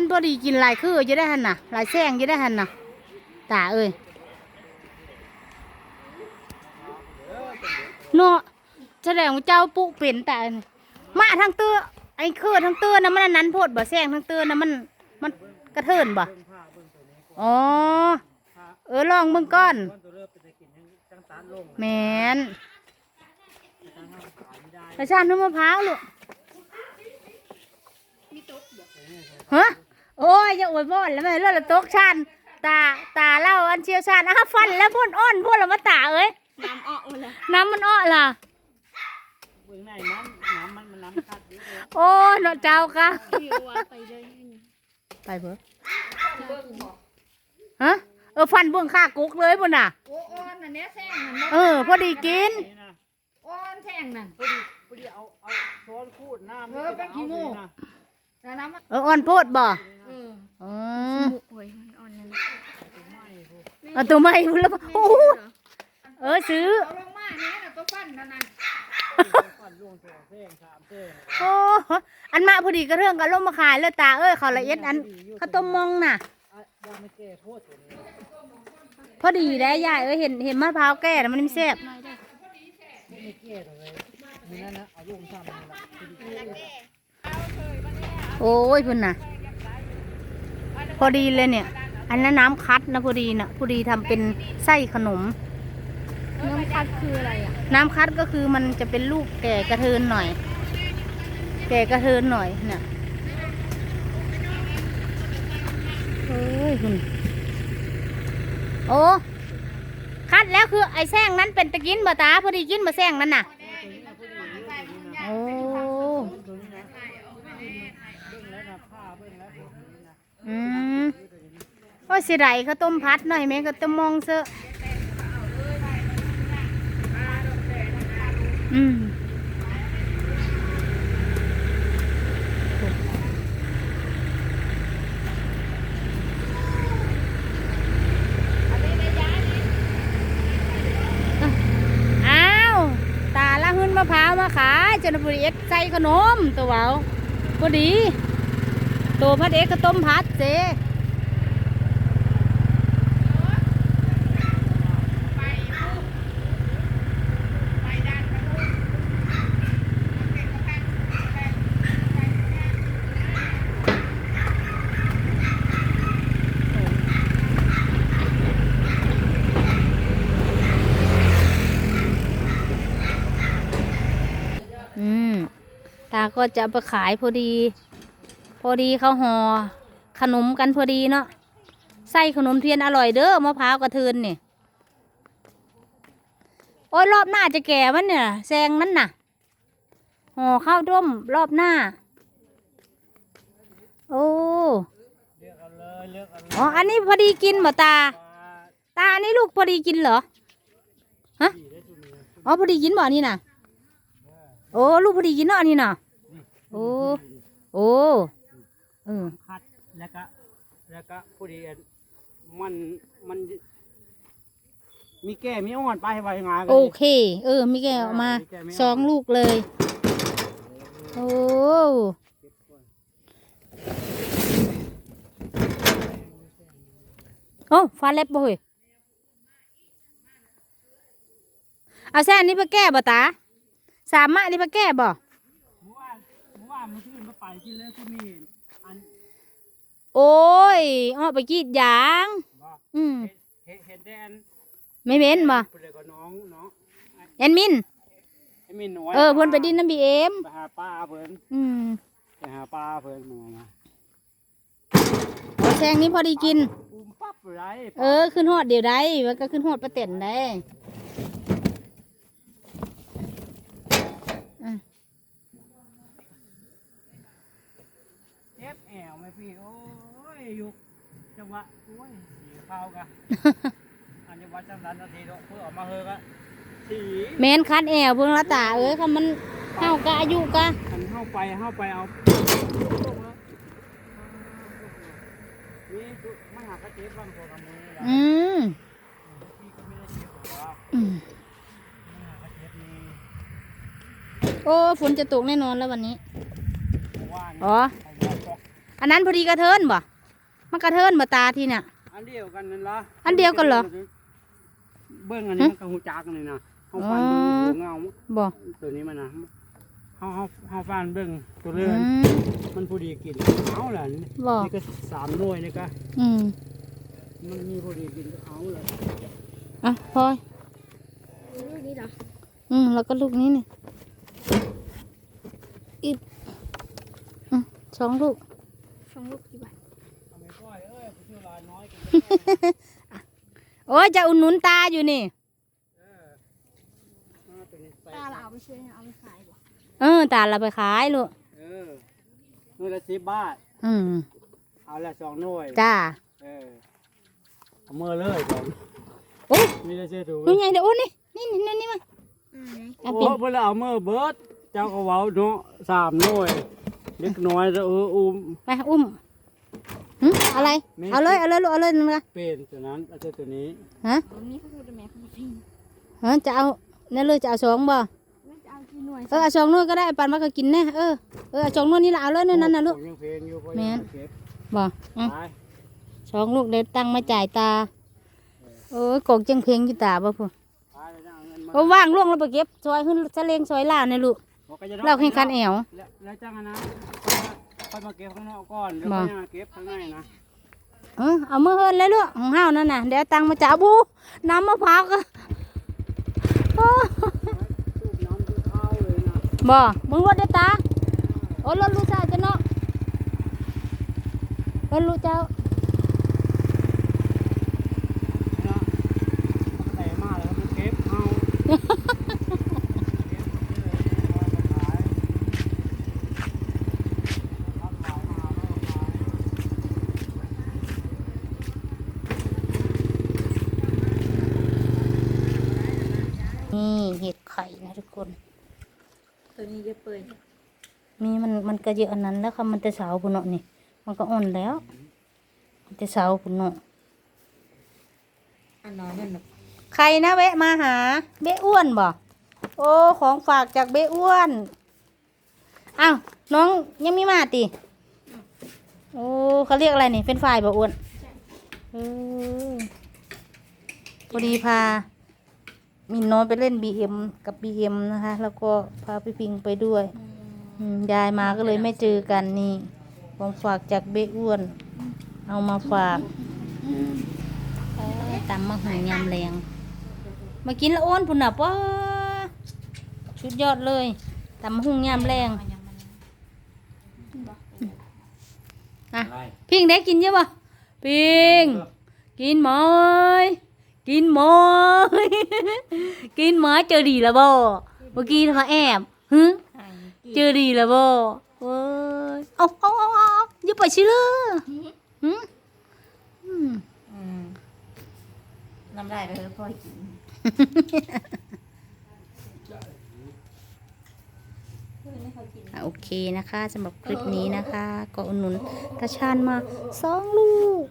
มันพอดีกินหลายคือจะได้หันน่ะหลายแซงจะได้หันน่ะตาเอ้ยเนาะแสดงว่าเจ้าปุเป็นตาเอ้ยมาทั้งเตื้อไอ้คือทั้งเตื้อนะมันนั้นโพดบ่แซงทั้งเตื้อนะมันมันกระเทินบ่อ๋อเออลองเบิ่งก่อนต้นตัวเริ่มเป็นตะกินยังจังสารลงแมนกระชานน้ำมะพร้าวลูกฮะ โอ้ยอย่าอวยพรแล้วแม่เลือดละตกชันตาตาเล่าอันเชี่ยวชาญอ้าวฟันแล้วพ่นอ้อนพ่นละมาตาเอ้ยน้ำออกเลยน้ำมันอ้อล่ะเบื้องในน้ำน้ำมันมันน้ำคัดเยอะเลยโอ้เนาะเจ้าค่ะพี่ว่าไปเลยไปเบอฮะเออฟันเบื้องข้ากุกเลยปุ่นน่ะโอ้ออนอันเนี้ยแซงนั่นเออพอดีกินนี่นะออนแซงนั่นพอดีพอดีเอาเอาช้อนคูดน้ำเออไปขี้มูกนะแล้วน้ำมันเอออ่อนโพดบ่ เออ อืม โอ้ยมันออนนั่น เอาตัวใหม่พุ่นแล้วโอ้โหเออซื้อเอาลงมาเนี่ยนะตัวฟันนั่นน่ะฟันล่วงตัวเส้นสามเส้นโอ้อันมาพอดีกระเรื่องก็ลงมาขายแล้วตาเอ้ยเขาละเอียดอันข้าวต้มมองน่ะอะยังไม่แก้โทษตัวนี้พอดีแล้วยายเอ้ยเห็นเห็นมะพร้าวแก่แล้วมันไม่แซ่บไม่แก้ตัวเลยมีนั่นนะเอาลูกซ้ำนี่ละพอดีโอ้ยพุ่นน่ะ พอดีเลยเนี่ย อันนั้นน้ำคัดนะพอดีน่ะพอดีทำเป็นไส้ขนม น้ำคัดคืออะไรอะ น้ำคัดก็คือมันจะเป็นลูกแก่กระเทินหน่อย แก่กระเทินหน่อยน่ะโอ้ยคุณโอ้คัดแล้วคือไอ้แซงนั้นเป็นตะกินบ่ตาพอดีกินบ่แซงนั้นน่ะโอ้ตัวนี้นะเบื้องแล้วนะผ้าเบื้องแล้วตัวนี้นะอืม โอ้ยสิไรเขาวต้มพัดหน่อยไหมก็ต้มมองเซอะอืมอ้าวตาละหึ้นมะพร้าวมาขายจนบุรีเอ็กใส่ขนมตัวเวาพอดี ตัวพัดเอ็กก็ต้มพัดเจอืม ตาก็จะไปขายพอดี พอดีเขาห่อขนมกันพอดีเนาะไส้ขนมเทียนอร่อยเด้อมะพร้าวกระเทือนนี่โอ้ยรอบหน้าจะแก่มันเนี่ยแซงนั้นน่ะห่อข้าวต้มรอบหน้า โอ้อ๋ออันนี้พอดีกินบ่ตา ตาอันนี้ลูกพอดีกินเหรอฮะอ๋อพอดีกินบ่อนี่น่ะ โอ้ลูกพอดีกินเนาะอันนี้น่ะโอ้โอ้เออคัดแล้วก็แล้วก็พอดีอันมันมัน มีแก่มีอ่อนไปไว้งานโอเค เออมีแกออกมาสองลูกเลย โอ้โอ้ฟ้าเล็บบ่เฮ้ยเอาแซ่อันนี้ไปแก้บ่ตา สามารถนี่ไปแก้บ่เมื่อวานเมื่อวานมันขึ้นมาไปกินแล้วที่มีอันโอ้ยอ้อไปกรีดยางบอกอืมเห็นเห็นแต่อันไม่เม้นบ่เพิ่นเลยก็น้องน้องแอนมิน ไอ้มินน้อยเออเพิ่นไปดินน้ำบีเอ็มไปหาป้าเพิ่นอืมไปหาป้าเพิ่นมามาเอาแซงนี้พอดีกิน อุ้มปั๊บไรเออ ขึ้นหอดเดี๋ยวได้มันก็ขึ้นหอดประเต็นได้อะ เจ็บ แอวไหมพี่โอ้ยยุกจังหวะโอ้ยสีข้าวกะอันนี้วัดจังสันนาทีเนาะเพื่อออกมาเฮอกะสีแมนคัดแอวเพิ่งละตาเอ้ยเขามันเฮากะอายุกะอันเข้าไปเข้าไปเอานี่มาหากระเจ็บบางตัวกับมือนี่แหละอืมพี่ก็ไม่ได้เจ็บหรอกอืมมาหากระเจ็บนี่โอ้ฝนจะตกแน่นอนแล้ววันนี้ว่าอ๋อ เอาหัวป อกอันนั้นพอดีกระเทินบ่ มันกระเทินบ่ตาที่เนี่ย อันเดียวกันนั่นละอันเดียวกันเหรอ เบิ้งอันนี้มันก็หูจักนี่นะเฮาฟันเบิ้งอ๋อหูเงาบ่ตัวนี้มันนะเฮาเฮาเฮาฟันเบิ้งตัวอืเรือนมมันพอดีกินเอาล่ะนี่บ่นี่ก็สามหน่วยนี่ก็อืมมันมีพอดีกินเอาเลยอะพลอยลูกนี้เหรออืมแล้วก็ลูกนี้นี่อีกอืมสองลูก สองลูกกี่บาทเอาไม่ค่อยเอ้ยผู้ชื่อลายน้อยกินโอ้ยจะอุ่นหนุนตาอยู่นี่เออเอาตัวนี้ไปตาเราเอาไปซื้อเอาไปขายบ่เออตาเราไปขายลูกเออหน่วยละสิบบาทอืมเอาละสองหน่วยจ้าเออเอามือเลยก่อนโอ้ยมีได้เชื่อถูกนี่ไงเดี๋ยวโอ้นี่นี่นี่นี่นี่มาอืมเอาโอ้ปิ่นเวลาเอามือเบิดเจ้าก็เว้าเนาะสามหน่วย เล็กน้อยจะเอออุ้มไปอุ้มหึอะไรนี่เอาเลยเอาเลยลูกเอาเลยนึงละเป็นตัวนั้นเอาเจ้าตัวนี้ฮะผมนี่เขาพูดแต่แม่เขาบอกพี่ฮะจะเอาเนี่ยเลยจะเอาสองบ่ว่าจะเอากี่หน่วยเออเอาสองนู่นก็ได้ปันมาก็กินแน่เออเออเอาสองนู่นนี่ละเอาเลยนู่นนั่นนะลูกผมยังเพลงอยู่เพราะแม่นยังเก็บบ่อะไปสองลูกเดี๋ยวตั้งมาจ่ายตาโอ้ยกกจังเพลงอยู่ตาบ่พูไปแล้วจะเอาเงินมาโอ้ว่างล่วงแล้วไปเก็บซอยขึ้นสะเลงซอยล่าวเนี่ยลูกบอกก็จะ เราแข่งขันแอวแล้วแล้วจ้างอันนะค่อยมาเก็บข้างนอกก่อนแล้วบ่ค่อยมาเก็บข้างในนะเออเอามือเฮินเลยลูกของเฮานั่นน่ะเดี๋ยวตังมาจ่าบูน้ำมะพร้าวก็โอ้สูบน้ำคือข้าวเลยนะบ่มึงรถได้ตาโอ้รถลูกสาวจะเนาะรถลูกเจ้า เนาะมันแต่มาแล้วมันเก็บเอาเก็บเอาเลยเอาไปขายรับขายมาแล้วขาย นี่เห็ดไข่นะทุกคน ตัวนี้จะเปิดมีมันมันก็เยอะอันนั้นแล้วค่ะมันจะเสาปุ่นเนาะนี่ มันก็อ่อนแล้ว มันจะเสาปุ่นเนาะอันน้อยนั่นน่ะใครนะแวะมาหา เบ้อ้วนบ่โอ้ของฝากจากเบ้อ้วนอ้าวน้องยังไม่มาติโอ้เขาเรียกอะไรนี่เป็นฝ่ายบ่อ้วนเออพอดีพา มีน้องไปเล่นบีเอ็มกับบีเอ็มนะคะ แล้วก็พาพี่พิงไปด้วยอืมยายมาก็เลยไม่เจอกันนี่ของฝากจากเบ้อ้วน เอามาฝากเอ้ยตำมะหงยำแรงมากินละอ้วนพุ่นน่ะป้าชุดยอดเลยตำมะฮุงยำแรงอะพิงได้กินเยอะป่ะพิง กินหมอย กินหมอยกินหมอยเจอดีแล้วบ่เมื่อกี้เขาแอบฮึเจอดีแล้วบ่เว้ยเอาเอาเอาเอาอย่าไปชิเลยฮึอืมน้ำลายไปเลยพ่อกินอะโอเคนะคะสำหรับคลิปนี้นะคะ ก็อุดหนุนตาชานมาสองลูก